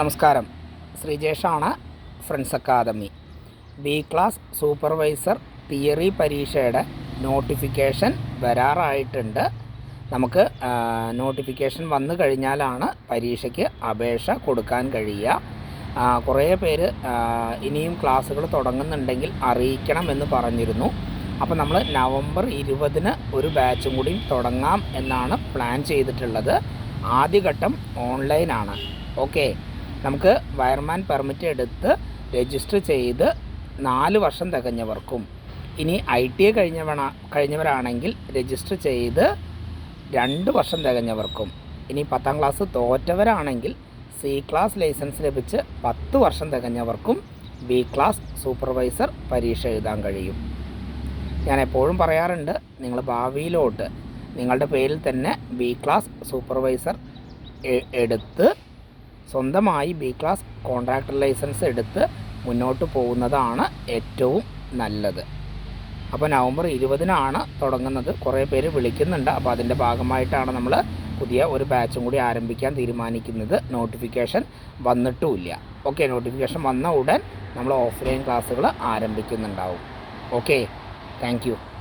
നമസ്കാരം. ശ്രീജേഷാണ് friends academy. B class supervisor theory പരീക്ഷയുടെ notification വരാറായിട്ടുണ്ട്. നമുക്ക് നോട്ടിഫിക്കേഷൻ വന്നു കഴിഞ്ഞാലാണ് പരീക്ഷയ്ക്ക് അപേക്ഷ കൊടുക്കാൻ കഴിയുക. കുറേ പേര് ഇനിയും ക്ലാസ്സുകൾ തുടങ്ങുന്നുണ്ടെങ്കിൽ അറിയിക്കണം എന്ന് പറഞ്ഞിരുന്നു. അപ്പോൾ നമ്മൾ നവംബർ ഇരുപതിന് ഒരു ബാച്ചും കൂടി തുടങ്ങാം എന്നാണ് പ്ലാൻ ചെയ്തിട്ടുള്ളത്. ആദ്യഘട്ടം ഓൺലൈനാണ്. ഓക്കെ. നമുക്ക് വയർമാൻ പെർമിറ്റ് എടുത്ത് രജിസ്റ്റർ ചെയ്ത് നാല് വർഷം തികഞ്ഞവർക്കും. ഇനി ഐ ടി ഐ കഴിഞ്ഞവണ കഴിഞ്ഞവരാണെങ്കിൽ രജിസ്റ്റർ ചെയ്ത് രണ്ട് വർഷം തികഞ്ഞവർക്കും. ഇനി പത്താം ക്ലാസ് തോറ്റവരാണെങ്കിൽ സി ക്ലാസ് ലൈസൻസ് ലഭിച്ച് പത്ത് വർഷം തികഞ്ഞവർക്കും ബി ക്ലാസ് സൂപ്പർവൈസർ പരീക്ഷ എഴുതാൻ കഴിയും. ഞാൻ എപ്പോഴും പറയാറുണ്ട് നിങ്ങൾ ഭാവിയിലോട്ട് നിങ്ങളുടെ പേരിൽ തന്നെ ബി ക്ലാസ് സൂപ്പർവൈസർ എടുത്ത് സ്വന്തമായി ബി ക്ലാസ് കോൺട്രാക്ടർ ലൈസൻസ് എടുത്ത് മുന്നോട്ട് പോകുന്നതാണ് ഏറ്റവും നല്ലത്. അപ്പോൾ നവംബർ ഇരുപതിനാണ് തുടങ്ങുന്നത്. കുറേ പേര് വിളിക്കുന്നുണ്ട്. അപ്പോൾ അതിന്റെ ഭാഗമായിട്ടാണ് നമ്മൾ പുതിയ ഒരു ബാച്ചും കൂടി ആരംഭിക്കാൻ തീരുമാനിക്കുന്നത്. നോട്ടിഫിക്കേഷൻ വന്നിട്ടുമില്ല. ഓക്കെ നോട്ടിഫിക്കേഷൻ വന്ന ഉടൻ നമ്മൾ ഓഫ്ലൈൻ ക്ലാസ്സുകൾ ആരംഭിക്കുന്നുണ്ടാവും. Okay thank